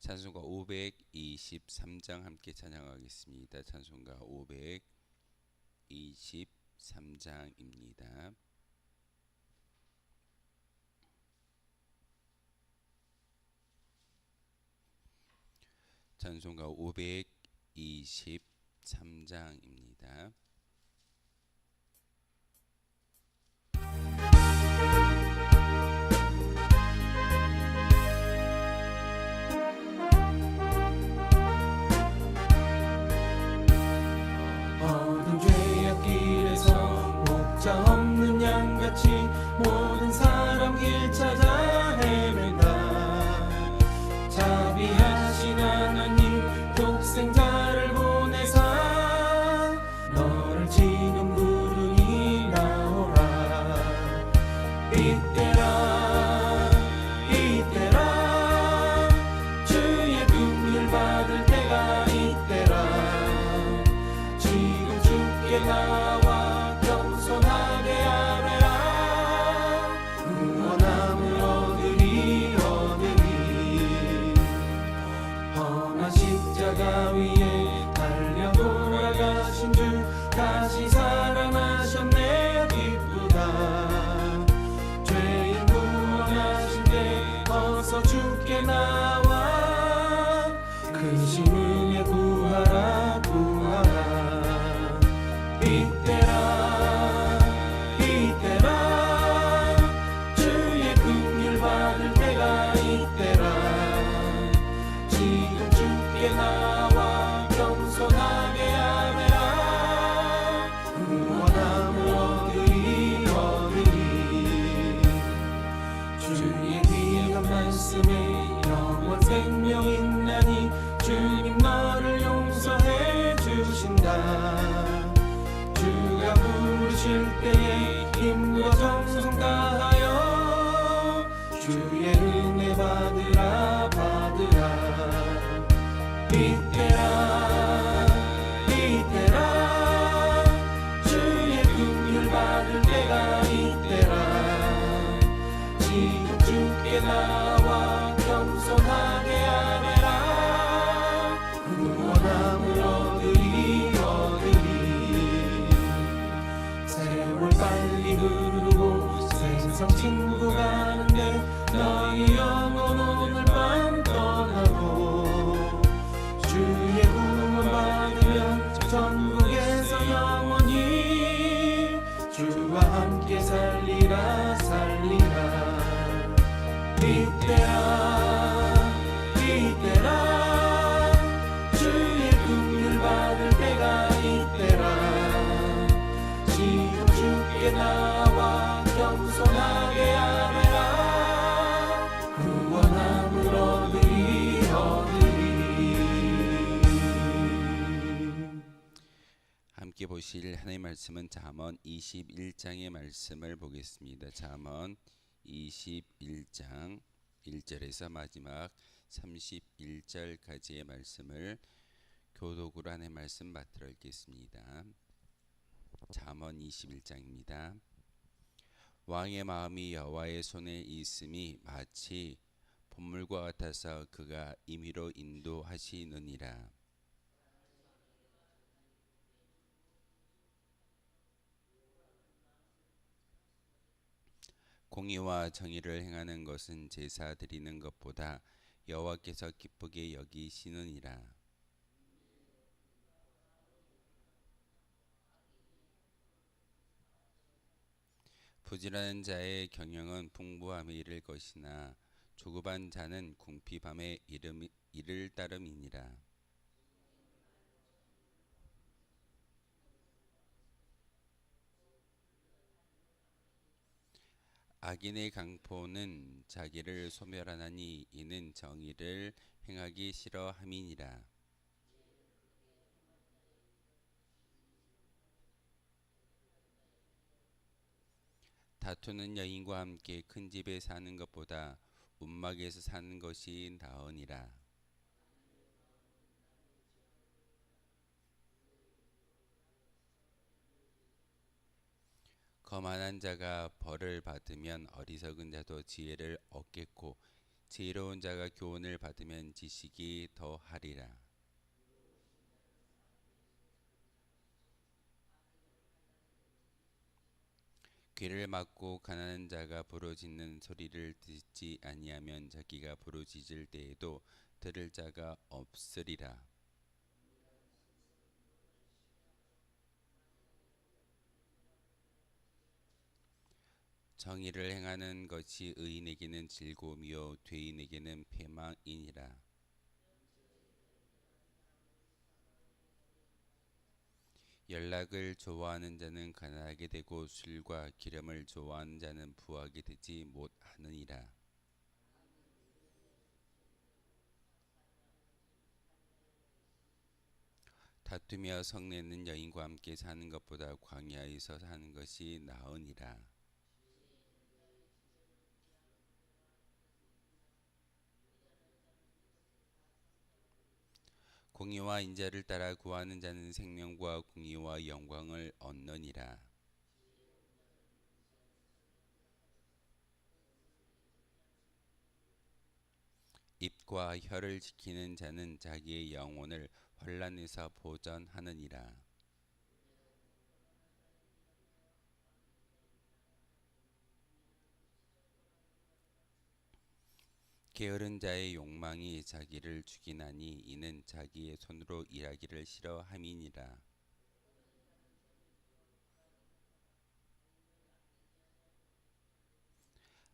찬송가 523장 함께 찬양하겠습니다. 찬송가 523장입니다. 찬송가 523장입니다. 함께 보실 하나님의 말씀은 잠언 21장의 말씀을 보겠습니다. 잠언 21장 1절에서 마지막 31절까지의 말씀을 하나님의 말씀 맡들어 읽겠습니다. 잠언 21장입니다. 왕의 마음이 여호와의 손에 있음이 마치 봇물과 같아서 그가 임의로 인도하시느니라. 공의와 정의를 행하는 것은 제사 드리는 것보다 여호와께서 기쁘게 여기시느니라. 부지런한 자의 경영은 풍부함에 이를 것이나 조급한 자는 궁핍함에 이름, 이를 따름이니라. 악인의 강포는 자기를 소멸하나니 이는 정의를 행하기 싫어함이니라. 다투는 여인과 함께 큰 집에 사는 것보다 움막에서 사는 것이 나으니라. 거만한 자가 벌을 받으면 어리석은 자도 지혜를 얻겠고 지혜로운 자가 교훈을 받으면 지식이 더하리라. 귀를 막고 가난한 자가 부르짖는 소리를 듣지 아니하면 자기가 부르짖을 때에도 들을 자가 없으리라. 정의를 행하는 것이 의인에게는 즐거움이요 죄인에게는 패망이니라. 연락을 좋아하는 자는 가난하게 되고 술과 기름을 좋아하는 자는 부하게 되지 못하느니라. 다투며 성내는 여인과 함께 사는 것보다 광야에서 사는 것이 나으니라. 공의와 인자를 따라 구하는 자는 생명과 공의와 영광을 얻느니라. 입과 혀를 지키는 자는 자기의 영혼을 환란에서 보전하느니라. 게으른 자의 욕망이 자기를 죽이나니 이는 자기의 손으로 일하기를 싫어함이니라.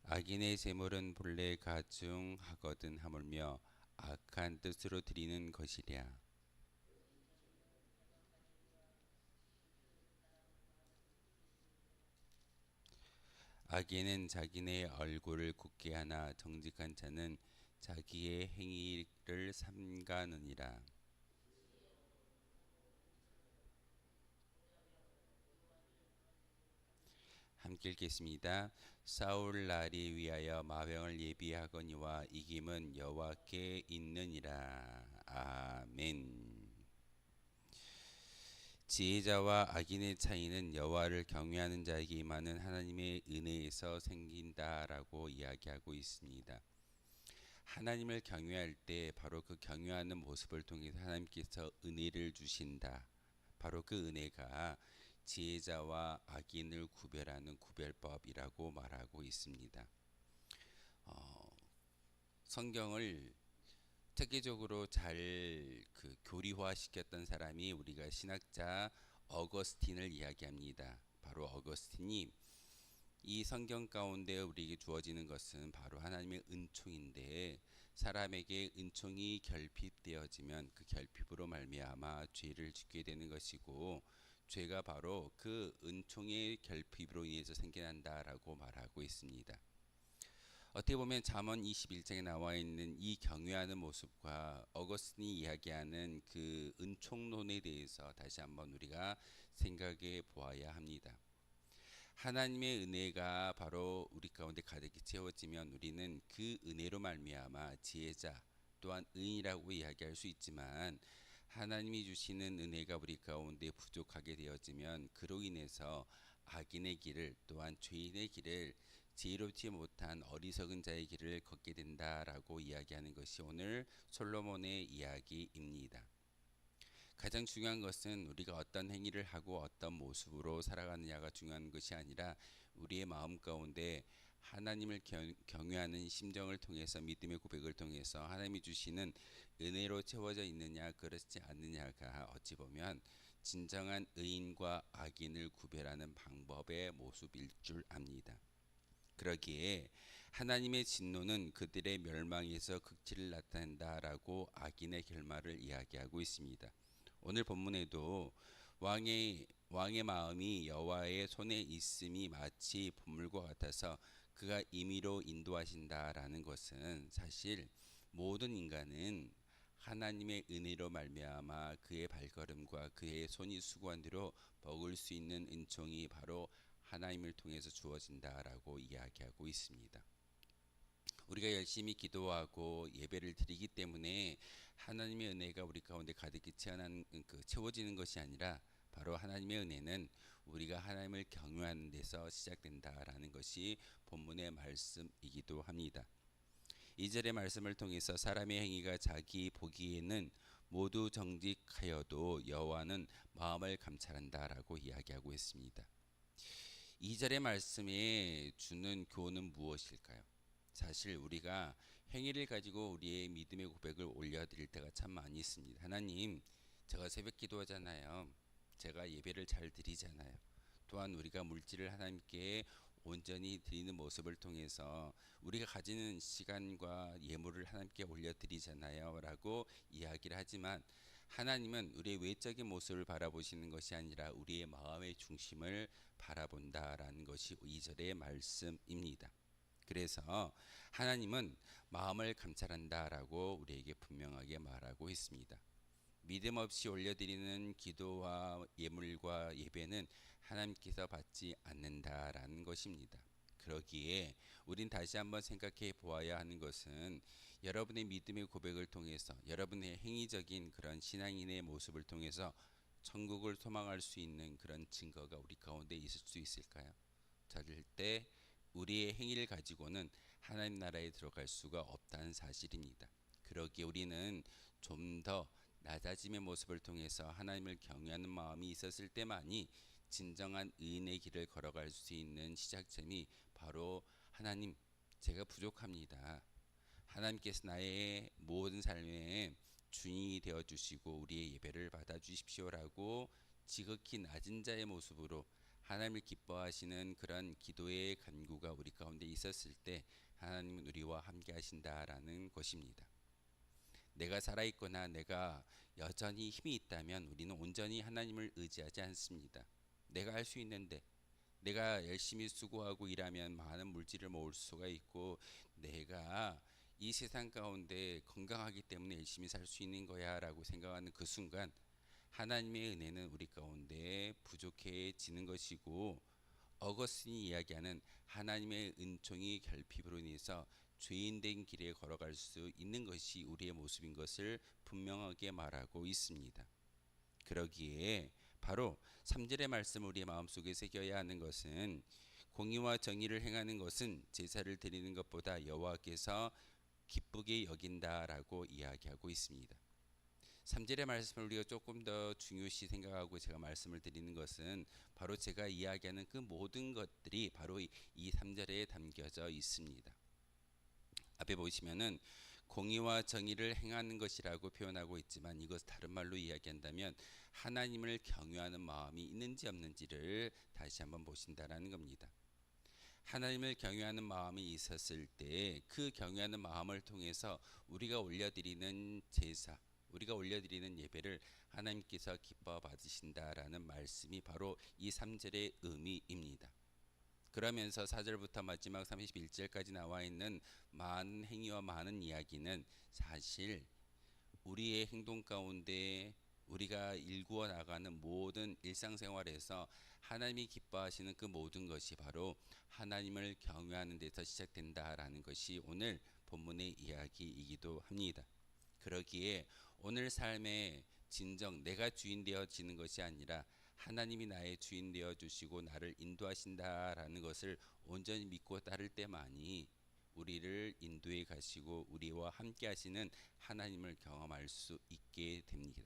악인의 재물은 본래 가중하거든 하물며 악한 뜻으로 드리는 것이랴. 악인은 자기네 얼굴을 굳게 하나 정직한 자는 자기의 행위를 삼가느니라. 함께 읽겠습니다. 사울 날이 위하여 마병을 예비하거니와 이김은 여호와께 있느니라. 아멘. 지혜자와 악인의 차이는 여호와를 경외하는 자에게 임하는 하나님의 은혜에서 생긴다라고 이야기하고 있습니다. 하나님을 경외할 때 바로 그 경외하는 모습을 통해서 하나님께서 은혜를 주신다. 바로 그 은혜가 지혜자와 악인을 구별하는 구별법이라고 말하고 있습니다. 어, 성경을 특이적으로 잘 그 교리화 시켰던 사람이 우리가 신학자 어거스틴을 이야기합니다. 바로 어거스틴이 이 성경 가운데 우리에게 주어지는 것은 바로 하나님의 은총인데 사람에게 은총이 결핍되어지면 그 결핍으로 말미암아 죄를 짓게 되는 것이고 죄가 바로 그 은총의 결핍으로 인해서 생겨난다라고 말하고 있습니다. 어떻게 보면 잠언 21장에 나와 있는 이 경외하는 모습과 어거스틴이 이야기하는 그 은총론에 대해서 다시 한번 우리가 생각해 보아야 합니다. 하나님의 은혜가 바로 우리 가운데 가득히 채워지면 우리는 그 은혜로 말미암아 지혜자 또한 의인이라고 이야기할 수 있지만 하나님이 주시는 은혜가 우리 가운데 부족하게 되어지면 그로 인해서 악인의 길을 또한 죄인의 길을 지혜롭지 못한 어리석은 자의 길을 걷게 된다라고 이야기하는 것이 오늘 솔로몬의 이야기입니다. 가장 중요한 것은 우리가 어떤 행위를 하고 어떤 모습으로 살아가느냐가 중요한 것이 아니라 우리의 마음 가운데 하나님을 경외하는 심정을 통해서 믿음의 고백을 통해서 하나님이 주시는 은혜로 채워져 있느냐 그렇지 않느냐가 어찌 보면 진정한 의인과 악인을 구별하는 방법의 모습일 줄 압니다. 그러기에 하나님의 진노는 그들의 멸망에서 극치를 나타낸다라고 악인의 결말을 이야기하고 있습니다. 오늘 본문에도 왕의 왕의 마음이 여호와의 손에 있음이 마치 보물과 같아서 그가 임의로 인도하신다라는 것은 사실 모든 인간은 하나님의 은혜로 말미암아 그의 발걸음과 그의 손이 수고한 대로 먹을 수 있는 은총이 바로 하나님을 통해서 주어진다라고 이야기하고 있습니다. 우리가 열심히 기도하고 예배를 드리기 때문에 하나님의 은혜가 우리 가운데 가득히 채워난 그 채워지는 것이 아니라 바로 하나님의 은혜는 우리가 하나님을 경외하는 데서 시작된다라는 것이 본문의 말씀이기도 합니다. 이절의 말씀을 통해서 사람의 행위가 자기 보기에는 모두 정직하여도 여호와는 마음을 감찰한다라고 이야기하고 있습니다. 이절의 말씀에 주는 교훈은 무엇일까요? 사실 우리가 행위를 가지고 우리의 믿음의 고백을 올려드릴 때가 참 많이 있습니다. 하나님, 제가 새벽 기도하잖아요. 제가 예배를 잘 드리잖아요. 또한 우리가 물질을 하나님께 온전히 드리는 모습을 통해서 우리가 가지는 시간과 예물을 하나님께 올려드리잖아요. 라고 이야기를 하지만 하나님은 우리의 외적인 모습을 바라보시는 것이 아니라 우리의 마음의 중심을 바라본다라는 것이 2절의 말씀입니다. 그래서 하나님은 마음을 감찰한다라고 우리에게 분명하게 말하고 있습니다. 믿음 없이 올려드리는 기도와 예물과 예배는 하나님께서 받지 않는다라는 것입니다. 그러기에 우린 다시 한번 생각해 보아야 하는 것은 여러분의 믿음의 고백을 통해서 여러분의 행위적인 그런 신앙인의 모습을 통해서 천국을 소망할 수 있는 그런 증거가 우리 가운데 있을 수 있을까요? 절대 우리의 행위를 가지고는 하나님 나라에 들어갈 수가 없다는 사실입니다. 그러기에 우리는 좀 더 낮아짐의 모습을 통해서 하나님을 경외하는 마음이 있었을 때만이 진정한 의인의 길을 걸어갈 수 있는 시작점이 바로 하나님 제가 부족합니다. 하나님께서 나의 모든 삶의 주인이 되어 주시고 우리의 예배를 받아 주십시오라고 지극히 낮은 자의 모습으로 하나님을 기뻐하시는 그런 기도의 간구가 우리 가운데 있었을 때 하나님은 우리와 함께 하신다라는 것입니다. 내가 살아있거나 내가 여전히 힘이 있다면 우리는 온전히 하나님을 의지하지 않습니다. 내가 할 수 있는데 내가 열심히 수고하고 일하면 많은 물질을 모을 수가 있고 내가 이 세상 가운데 건강하기 때문에 열심히 살 수 있는 거야라고 생각하는 그 순간 하나님의 은혜는 우리 가운데 부족해지는 것이고 어거스틴이 이야기하는 하나님의 은총이 결핍으로 인해서 죄인된 길에 걸어갈 수 있는 것이 우리의 모습인 것을 분명하게 말하고 있습니다. 그러기에 바로 3절의 말씀을 우리의 마음속에 새겨야 하는 것은 공의와 정의를 행하는 것은 제사를 드리는 것보다 여호와께서 기쁘게 여긴다라고 이야기하고 있습니다. 3절의 말씀을 우리가 조금 더 중요시 생각하고 제가 말씀을 드리는 것은 바로 제가 이야기하는 그 모든 것들이 바로 이 3절에 담겨져 있습니다. 앞에 보시면은 공의와 정의를 행하는 것이라고 표현하고 있지만 이것 다른 말로 이야기한다면 하나님을 경외하는 마음이 있는지 없는지를 다시 한번 보신다라는 겁니다. 하나님을 경외하는 마음이 있었을 때 그 경외하는 마음을 통해서 우리가 올려드리는 제사, 우리가 올려드리는 예배를 하나님께서 기뻐 받으신다라는 말씀이 바로 이 3절의 의미입니다. 그러면서 4절부터 마지막 31절까지 나와 있는 많은 행위와 많은 이야기는 사실 우리의 행동 가운데 우리가 일구어 나가는 모든 일상생활에서 하나님이 기뻐하시는 그 모든 것이 바로 하나님을 경외하는 데서 시작된다라는 것이 오늘 본문의 이야기이기도 합니다. 그러기에 오늘 삶의 진정 내가 주인 되어지는 것이 아니라 하나님이 나의 주인 되어 주시고 나를 인도하신다라는 것을 온전히 믿고 따를 때만이 우리를 인도해 가시고 우리와 함께 하시는 하나님을 경험할 수 있게 됩니다.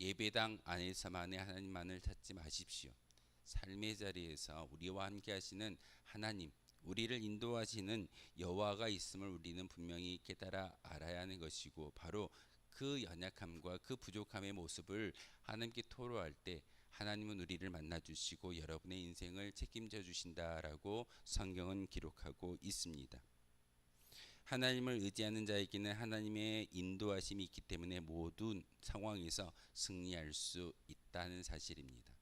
예배당 안에서만의 하나님만을 찾지 마십시오. 삶의 자리에서 우리와 함께 하시는 하나님, 우리를 인도하시는 여호와가 있음을 우리는 분명히 깨달아 알아야 하는 것이고 바로 그 연약함과 그 부족함의 모습을 하나님께 토로할 때 하나님은 우리를 만나 주시고 여러분의 인생을 책임져 주신다라고 성경은 기록하고 있습니다. 하나님을 의지하는 자에게는 하나님의 인도하심이 있기 때문에 모든 상황에서 승리할 수 있다는 사실입니다.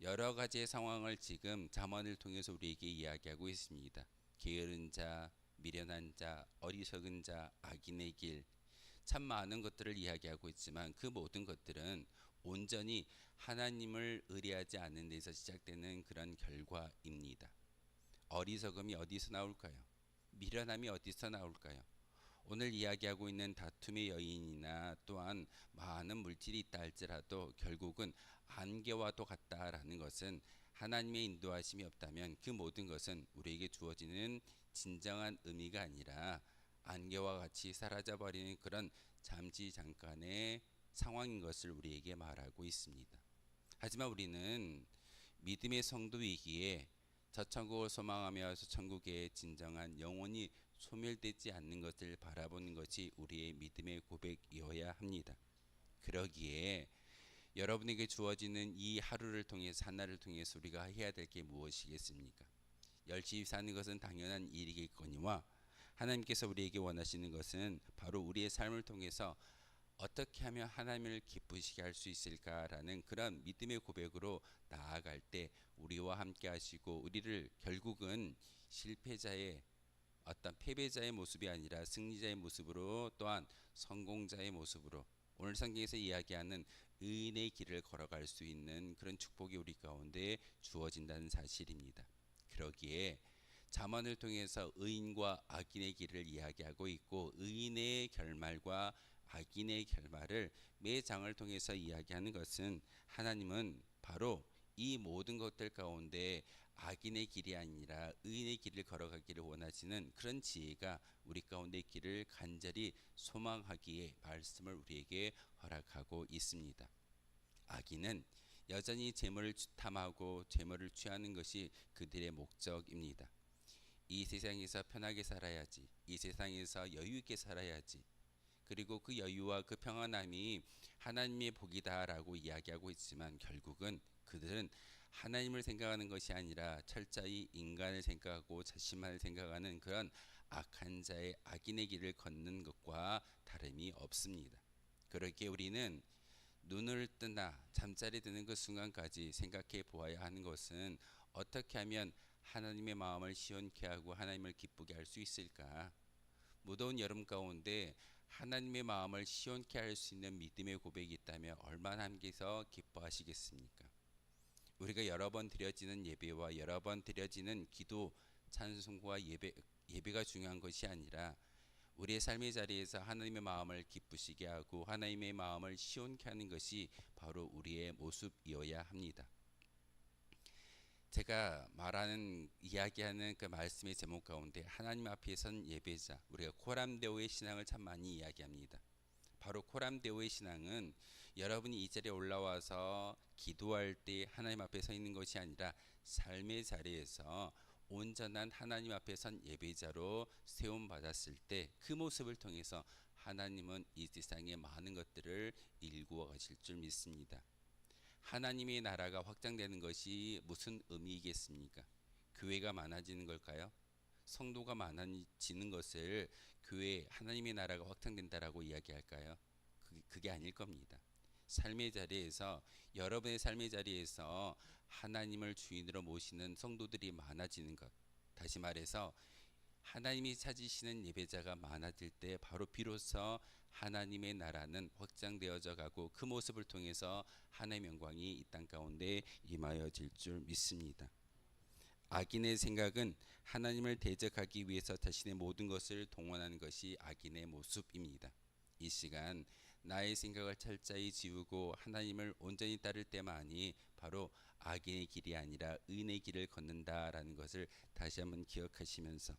여러 가지의 상황을 지금 잠언을 통해서 우리에게 이야기하고 있습니다. 게으른 자, 미련한 자, 어리석은 자, 악인의 길, 참 많은 것들을 이야기하고 있지만 그 모든 것들은 온전히 하나님을 의뢰하지 않는 데서 시작되는 그런 결과입니다. 어리석음이 어디서 나올까요? 미련함이 어디서 나올까요? 오늘 이야기하고 있는 다툼의 여인이나 또한 많은 물질이 있다 할지라도 결국은 안개와도 같다라는 것은 하나님의 인도하심이 없다면 그 모든 것은 우리에게 주어지는 진정한 의미가 아니라 안개와 같이 사라져 버리는 그런 잠시 잠깐의 상황인 것을 우리에게 말하고 있습니다. 하지만 우리는 믿음의 성도이기에 저 천국을 소망하며 저 천국의 진정한 영혼이 소멸되지 않는 것을 바라보는 것이 우리의 믿음의 고백이어야 합니다. 그러기에 여러분에게 주어지는 이 하루를 통해서 하나를 통해서 우리가 해야 될 게 무엇이겠습니까? 열심히 사는 것은 당연한 일이겠거니와 하나님께서 우리에게 원하시는 것은 바로 우리의 삶을 통해서 어떻게 하면 하나님을 기쁘시게 할 수 있을까라는 그런 믿음의 고백으로 나아갈 때 우리와 함께 하시고 우리를 결국은 실패자의 어떤 패배자의 모습이 아니라 승리자의 모습으로 또한 성공자의 모습으로 오늘 성경에서 이야기하는 의인의 길을 걸어갈 수 있는 그런 축복이 우리 가운데 주어진다는 사실입니다. 그러기에 잠언을 통해서 의인과 악인의 길을 이야기하고 있고 의인의 결말과 악인의 결말을 매 장을 통해서 이야기하는 것은 하나님은 바로 이 모든 것들 가운데 악인의 길이 아니라 의인의 길을 걸어가기를 원하시는 그런 지혜가 우리 가운데 길을 간절히 소망하기에 말씀을 우리에게 허락하고 있습니다. 악인은 여전히 재물을 탐하고 재물을 취하는 것이 그들의 목적입니다. 이 세상에서 편하게 살아야지. 이 세상에서 여유 있게 살아야지. 그리고 그 여유와 그 평안함이 하나님의 복이다라고 이야기하고 있지만 결국은 그들은 하나님을 생각하는 것이 아니라 철저히 인간을 생각하고 자신만을 생각하는 그런 악한 자의 악인의 길을 걷는 것과 다름이 없습니다. 그렇게 우리는 눈을 뜨나 잠자리 드는 그 순간까지 생각해 보아야 하는 것은 어떻게 하면 하나님의 마음을 시원케 하고 하나님을 기쁘게 할 수 있을까? 무더운 여름 가운데 하나님의 마음을 시원케 할 수 있는 믿음의 고백이 있다면 얼마나 함께서 기뻐하시겠습니까? 우리가 여러 번 드려지는 예배와 여러 번 드려지는 기도, 찬송과 예배 예배가 중요한 것이 아니라 우리의 삶의 자리에서 하나님의 마음을 기쁘시게 하고 하나님의 마음을 시원케 하는 것이 바로 우리의 모습이어야 합니다. 제가 말하는 이야기하는 그 말씀의 제목 가운데 하나님 앞에 선 예배자 우리가 코람데오의 신앙을 참 많이 이야기합니다. 바로 코람데오의 신앙은 여러분이 이 자리에 올라와서 기도할 때 하나님 앞에 서 있는 것이 아니라 삶의 자리에서 온전한 하나님 앞에 선 예배자로 세움 받았을 때 그 모습을 통해서 하나님은 이 세상의 많은 것들을 일구어 가실 줄 믿습니다. 하나님의 나라가 확장되는 것이 무슨 의미이겠습니까? 교회가 많아지는 걸까요? 성도가 많아지는 것을 교회 하나님의 나라가 확장된다라고 이야기할까요? 그게, 그게 아닐 겁니다. 삶의 자리에서 여러분의 삶의 자리에서 하나님을 주인으로 모시는 성도들이 많아지는 것. 다시 말해서 하나님이 찾으시는 예배자가 많아질 때 바로 비로소 하나님의 나라는 확장되어져 가고 그 모습을 통해서 하나님의 영광이 이 땅 가운데 임하여질 줄 믿습니다. 악인의 생각은 하나님을 대적하기 위해서 자신의 모든 것을 동원하는 것이 악인의 모습입니다. 이 시간 나의 생각을 철저히 지우고 하나님을 온전히 따를 때만이 바로 악인의 길이 아니라 의인의 길을 걷는다라는 것을 다시 한번 기억하시면서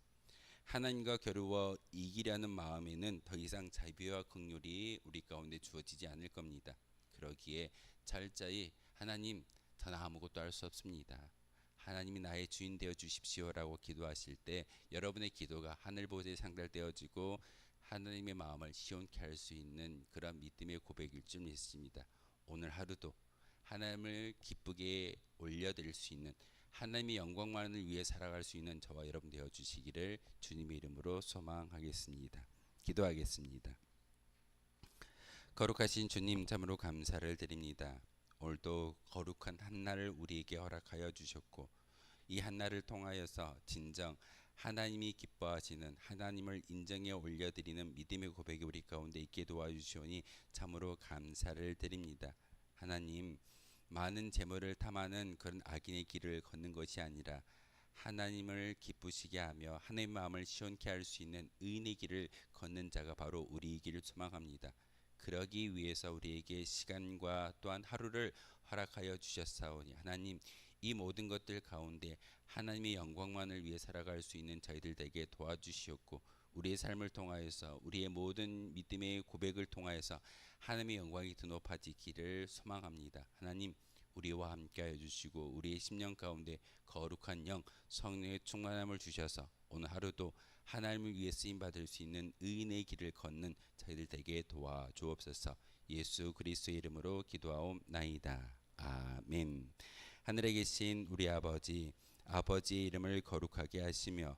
하나님과 겨루어 이기려는 마음에는 더 이상 자비와 긍휼이 우리 가운데 주어지지 않을 겁니다. 그러기에 철저히 하나님 저는 아무것도 할 수 없습니다. 하나님이 나의 주인 되어 주십시오라고 기도하실 때 여러분의 기도가 하늘 보좌에 상달되어지고 하나님의 마음을 시원케 할 수 있는 그런 믿음의 고백일 줄 믿습니다. 오늘 하루도 하나님을 기쁘게 올려드릴 수 있는 하나님의 영광만을 위해 살아갈 수 있는 저와 여러분 되어 주시기를 주님의 이름으로 소망하겠습니다. 기도하겠습니다. 거룩하신 주님 참으로 감사를 드립니다. 오늘도 거룩한 한날을 우리에게 허락하여 주셨고 이 한날을 통하여서 진정 하나님이 기뻐하시는 하나님을 인정해 올려드리는 믿음의 고백이 우리 가운데 있게 도와주시오니 참으로 감사를 드립니다. 하나님 많은 재물을 탐하는 그런 악인의 길을 걷는 것이 아니라 하나님을 기쁘시게 하며 하나님의 마음을 시원케 할 수 있는 의인의 길을 걷는 자가 바로 우리이기를 소망합니다. 그러기 위해서 우리에게 시간과 또한 하루를 허락하여 주셨사오니 하나님 이 모든 것들 가운데 하나님의 영광만을 위해 살아갈 수 있는 저희들 되게 도와주시옵고 우리의 삶을 통하여서 우리의 모든 믿음의 고백을 통하여서 하나님의 영광이 더 높아지기를 소망합니다. 하나님 우리와 함께하여 주시고 우리의 심령 가운데 거룩한 영 성령의 충만함을 주셔서 오늘 하루도 하나님을 위해 쓰임 받을 수 있는 의인의 길을 걷는 저희들 되게 도와주옵소서. 예수 그리스도의 이름으로 기도하옵나이다. 아멘. 하늘에 계신 우리 아버지 아버지의 이름을 거룩하게 하시며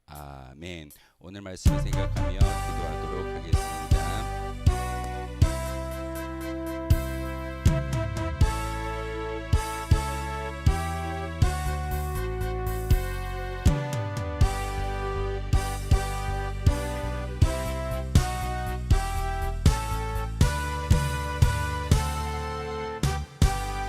아멘. 오늘 말씀을 생각하며 기도하도록 하겠습니다.